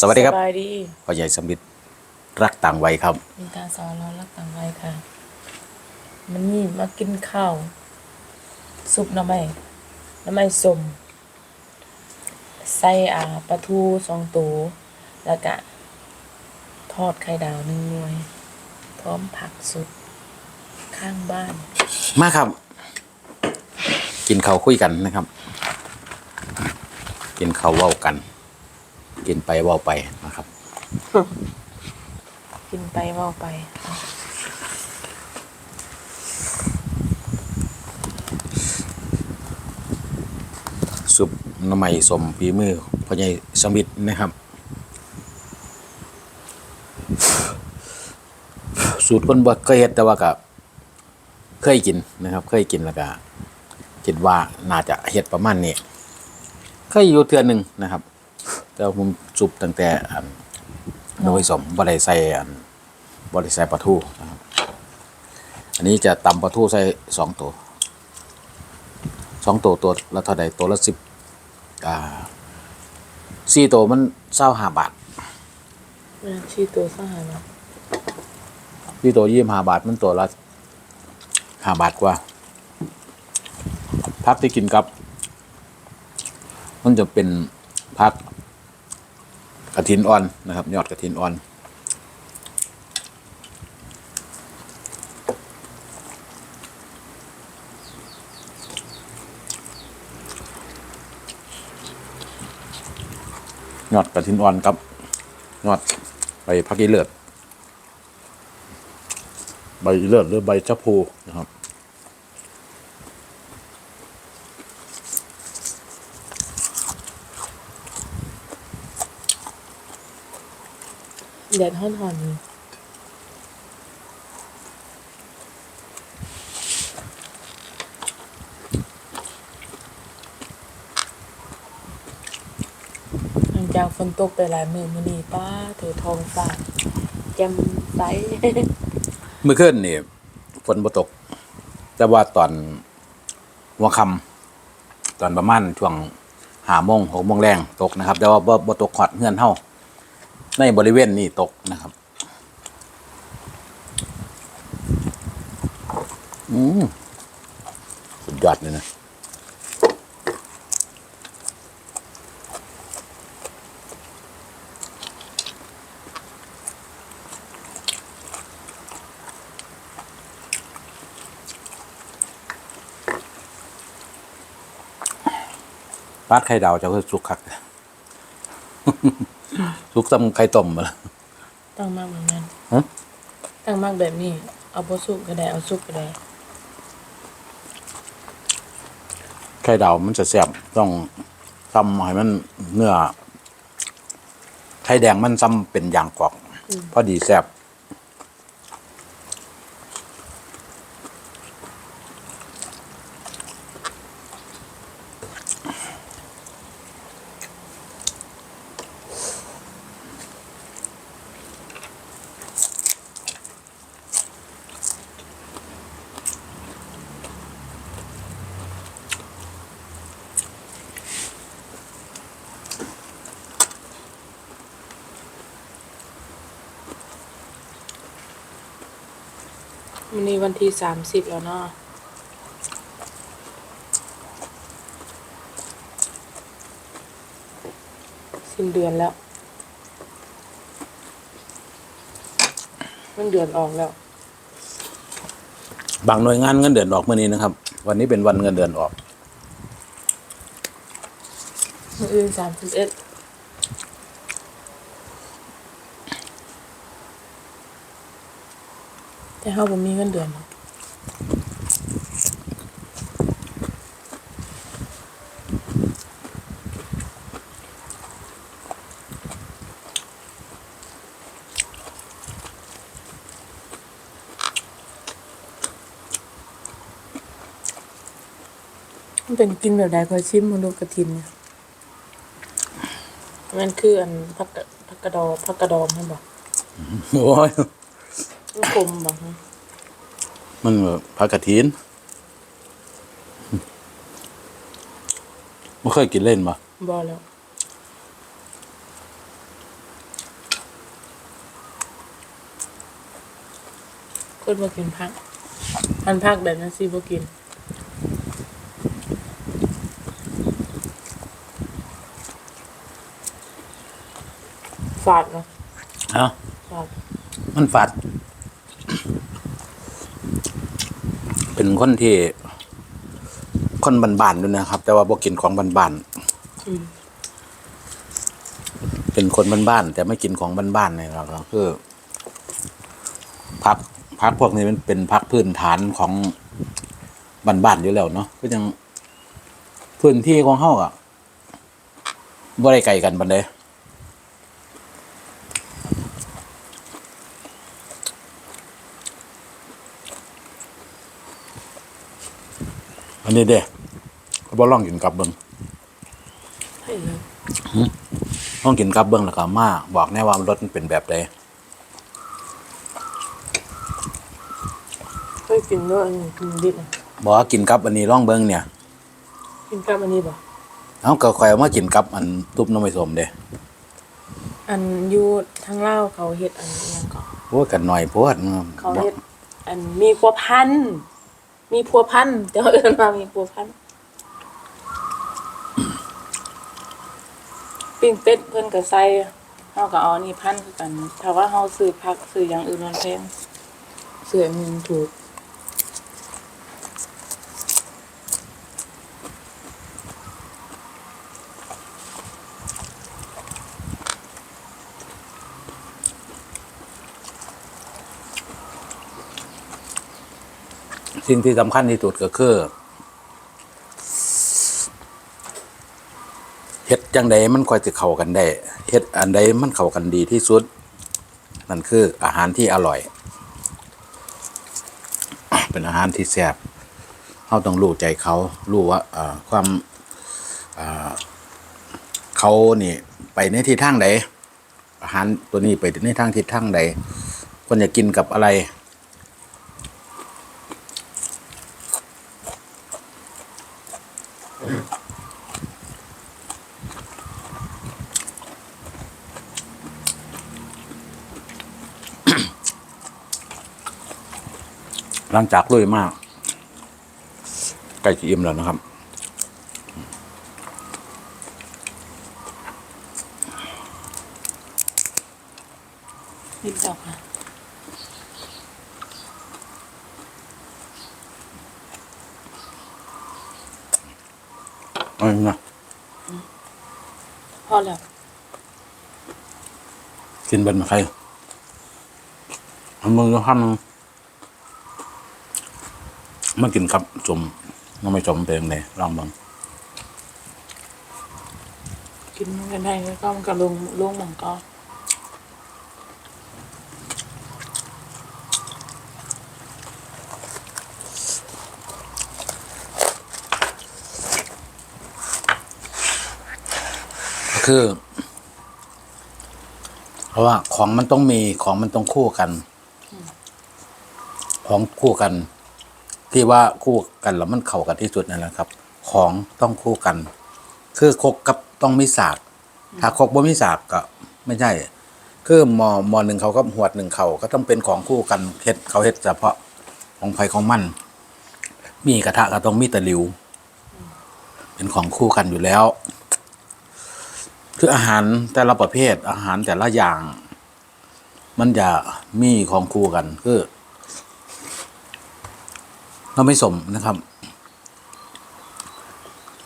สวัสดีครับสบายดีพ่อใหญ่สมฤทธิ์รักต่างวัยครับมีการสอนเรารักต่างวัยค่ะ มันนี่มากินข้าวซุปหน้ำไม้น้ำไม้สมใส่อ่าปลาทูสองตัวแล้วก็ทอดไข่ดาวหนึ่งหน่วย พร้อมผักสุดข้างบ้าน มาครับ กินข้าวคุยกันนะครับ กินข้าวเว้ากัน กินไปเว้าไปนะครับ กินไปเว่าไป ซุปหน้ำใหม่สมฝีมือพ่อใหญ่สมิทธิ์นะครับ สูตรคนบ่เคยเฮ็ดแต่ว่าก็เคยกินนะครับ เคยกินแล้วก็คิดว่าน่าจะเฮ็ดประมาณนี้เคยอยู่เทื่อหนึงนะครับ แต่ว่าผมซุปตั้งแต่อันโดยสมบ่ได้ใส่อันบ่ได้ใส่ปลาทูนะครับอันนี้จะตำปลาทูใส่สองตัวสองตัวตัวละเท่าใดตัวละสิบอ่าสี่ตัวมันเศร้าห้าบาทเวลาชีตัวสหายนะสี่ตัวยี่สิบห้าบาทมันตัวละห้าบาทกว่าพักที่กินกับ มันจะเป็นพัก กระถินอ่อนนะครับ ยอดกระถินอ่อน ยอดกระถินอ่อนกับ ยอดใบพักอีเลือดใบเลือดหรือใบชะพูนะครับ แดดห่อนๆอยู่หลังจากฝนตกไปหลายมือมือนี้ป้าถือทองฟ้าแจ่มใส เมื่อคืนนี่ฝนบ่ตก แต่ว่าตอนหัวค่ำตอนประมาณช่วงหาโมงหกโมงแรงตกนะครับ แต่ว่าบ่บ่ตกขอดเงื่อนเฮา ในบริเวณนี้ตกนะครับ อืมสุดยอดเลยนะปาดไข่ดาวจะคือสุกคัก สุกซ้ำไข่ต้มมาละตั้งมากเหมือนกันฮะตั้งมากแบบนี้ เอาบ่สุกก็ได้ เอาสุกก็ได้ ไข่ดาวมันจะแซ่บต้องทำให้มันเนื้อไข่แดงมันซ้ำเป็นอย่างกรอก พอดีแซ่บ วันนี้วันที่สามสิบแล้วเนาะสิ้นเดือนแล้ว มันเดือนออกแล้ว บางหน่วยงานเงินเดือนออกเมื่อนี้นะครับ วันนี้เป็นวันเงินเดือนออก มื้ออื่นสามสิบเอ็ด แต่เฮาบ่มีเงินเดือนเนาะมันเป็นกินแบบใดคอยชิมมันดูกระทินเนี่ยมันคืออันพักกะพักกระดอพักกระดอมให้บอกโอ้ย กลมบอกนะมันแบบผักกระถินไม่เคยกินเล่นปะบอแล้วคนมากินผักอันพักแบบนั้นสิบ่กินฝาดเนาะฮะฝาดมันฝาด เป็นคนที่ คนบ้านๆด้วยนะครับ แต่ว่าบ่กินของบ้านๆเป็นคนบ้านๆแต่ไม่กินของบ้านๆเนี่ยครับก็คือพักพักพวกนี้มันเป็นพักพื้นฐานของบ้านๆอยู่แล้วเนาะก็ยังพื้นที่ของเฮาอะบ่ได้ไกลกันปานใด อันนี้เด้ก็บ่ลองกินกับเบิ่งให้เลยต้องกินกับเบื้องแล้วก็มาบอกแน่ว่ารสมันเป็นแบบใดเคยกินด้วยอันนี้กินดิบอะบอกว่ากินกับอันนี้ร่องเบิ้งเนี่ย กินกับอันนี้บ่เอาก็คอยเอามากินกับอันตุบน้ำไม่สมเด้อันอยู่ทางลาวเขาเฮ็ดอันนี้ยังก็โอ้ยกันหน่อยโพดเขาเฮ็ดอันมีพัวพันธุ์ มีพัวพันธุ์แต่ว่าเอิ้นมามีพัวพันปิ้งเป็ดเพิ่นกับไส่เฮาก็เอาอันนี้พันคือกัน ถ้าว่าเฮาซื้อผักซื้ออย่างอื่นมันแพงซื้ออันนี้ถูก สิ่งที่สำคัญที่สุดก็คือเฮ็ดจังใดมันค่อยจะเข้ากันได้เฮ็ดอันใดมันเข้ากันดีที่สุดนั่นคืออาหารที่อร่อย เป็นอาหารที่แซ่บเราต้องรู้ใจเขารู้ว่าความเอ่อเขานี่ไปในทิศทางใดอาหารตัวนี้ไปในทางทิศทางใดควรจะกินกับอะไร หลังจากลุยมากใกล้จะอิ่มแล้วนะครับนิดเดียวค่ะ เอาอีกนะพอแล้วกินเป็นใครเอามือทำมากินครับจมมันไม่จมเป็นยังไงลองเบังกินมันกันได้แล้วก็มันก็ลงลงหม่องก็ก็ คือ เพราะว่าของมันต้องมีของมันต้องคู่กัน ของคู่กัน ที่ว่าคู่กันแล้วมันเข้ากันที่สุดนั่นแหละครับ ของต้องคู่กัน คือคกกับต้องมีสากถ้าคกบ่มีสากก็ ไม่ใช่คือหมอหมอหนึ่งเขาก็หวดหนึ่งเขาก็ต้องเป็นของคู่กันเฮ็ดเขาเฮ็ดเฉพาะของไผของมัน มีกระทะก็ต้องมีตะหลิว เป็นของคู่กันอยู่แล้ว คืออาหารแต่ละประเภท อาหารแต่ละอย่าง มันจะมีของคู่กันคือเราไม่สมนะครับ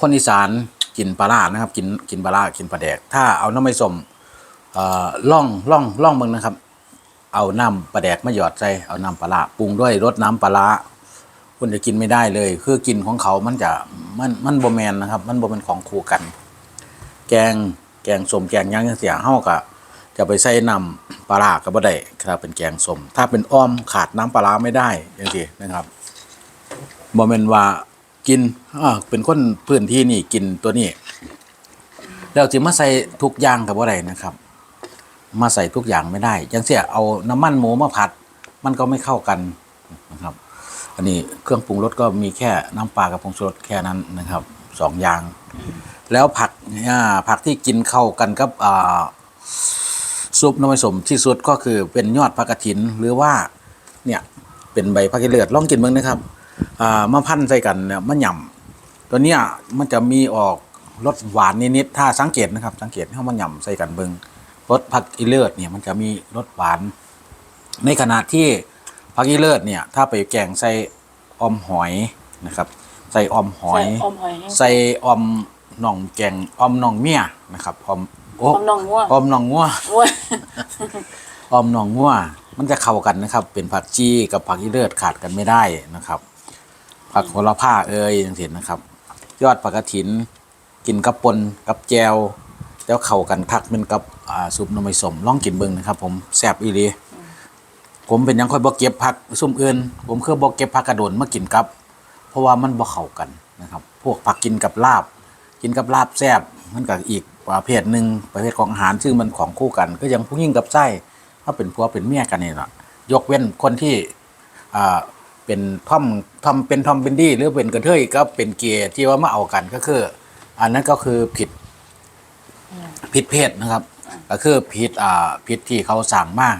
คนอีสานกินปลาร้านะครับ กินกินปลาร้ากินปลาแดก ถ้าเอาน้ำไม่สมอ่อล่องล่องล่องเบิ่งนะครับ เอาน้ำปลาแดกมาหยอดใส่เอาน้ำปลาร้าปรุงด้วยรสน้ำปลาร้าคุณจะกินไม่ได้เลย คือกินของเขามันจะมันมันบ่แมนนะครับ มันบ่เป็นของคู่กัน แกง แกงส้มแกงยังจังเสียเฮาก็จะไปใส่น้ำปลาก็บ่ได้ครับเป็นแกงส้มถ้าเป็นอ้อมขาดน้ำปลาไม่ได้จังซี่นะครับบ่แม่นว่ากินอ่าเป็นคนพื้นที่นี่กินตัวนี้ แล้วสิมาใส่ทุกอย่างก็บ่ได้นะครับ มาใส่ทุกอย่างไม่ได้จังเสียเอาน้ำมันหมูมาผัด มันก็ไม่เข้ากันนะครับ อันนี้เครื่องปรุงรสก็มีแค่น้ำปลากับผงชูรสแค่นั้นนะครับสองอย่าง แล้วผักอ่าผักที่กินเข้ากันกับอ่าซุปน้ำมันสมที่สุดก็คือเป็นยอดผักกระถินหรือว่าเนี่ยเป็นใบพักกิเลือดลองกินเบิ่งนะครับอ่ามาพันใส่กันเนี่ยมันหย่ำตัวเนี้ยมันจะมีออกรสหวานนิดๆถ้าสังเกตนะครับ สังเกตให้มันหย่ำใส่กันเบิ่งรสผักอีเลือดเนี่ยมันจะมีรสหวาน ในขณะที่ผักอีเลือดเนี่ยถ้าไปแกงใส่ออมหอยนะครับ ใส่ออมหอย ใส่อม หอยแห้งใส่ออมหน่องแกงออมหน่องเมียนะครับออมโอ้อมหน่องงัวออมหน่องงัวโอ้ยออมหน่องงัวมันจะเข้ากันนะครับ เป็นผักชีกับผักอีเลือดขาดกันไม่ได้นะครับ ผักโหระพาเอ่ยอย่างเห็นนะครับ ยอดผักกระถิน กินกับปนกับแจวแล้วเข้ากันคักเป็นกับอ่าซุปหน้ำมันสมลองกินเบิ่งนะครับ ผมแซ่บอีหลีผมเป็นหยังค่อยบ่เก็บผักซุ่มอื่นผมคือบ่เก็บผักกระโดนมากินกับ เพราะว่ามันบ่เข้ากันนะครับ พวกผักกินกับลาบ กินกับลาบแซบมันก็อีกประเภทหนึ่งประเภทของอาหารซึ่งมันของคู่กัน ก็ยังผู้ยิ่งกับไส้ถ้าเป็นผัวเป็นเมียกันนี่แหละยกเว้นคนที่อ่าเป็นทอมทอมเป็นทอมเป็นดี้หรือเป็นกระเทยก็เป็นเกย์ที่ว่ามาเอากันก็คือ อันนั้นก็คือผิดผิดเพศนะครับ ก็คือผิดอ่าผิดที่เขาสั่งมาก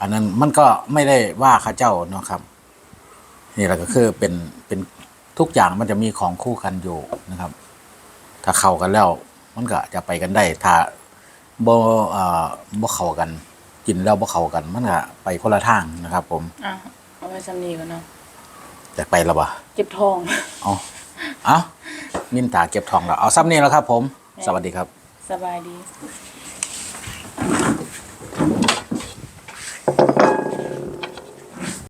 อันนั้นมันก็ไม่ได้ว่าข้าเจ้าเนะครับ นี่แหละก็คือเป็นเป็นทุกอย่างมันจะมีของคู่กันอยู่นะครับ ถ้าเข้ากันแล้ว มันก็จะไปกันได้ ถ้าบ่เอ่อบ่เข้ากัน กินแล้วบ่เข้ากัน มันก็ไปคนละทางนะครับ ผมอะเอาไว้ซ้ำนี้ก่อนเนาะอยากไปแล้วบ่เจ็บท้อง เอาเอามินตาเก็บทองแล้วเอาซ้ำนี้แล้วครับ ผม สวัสดีครับ สบายดีค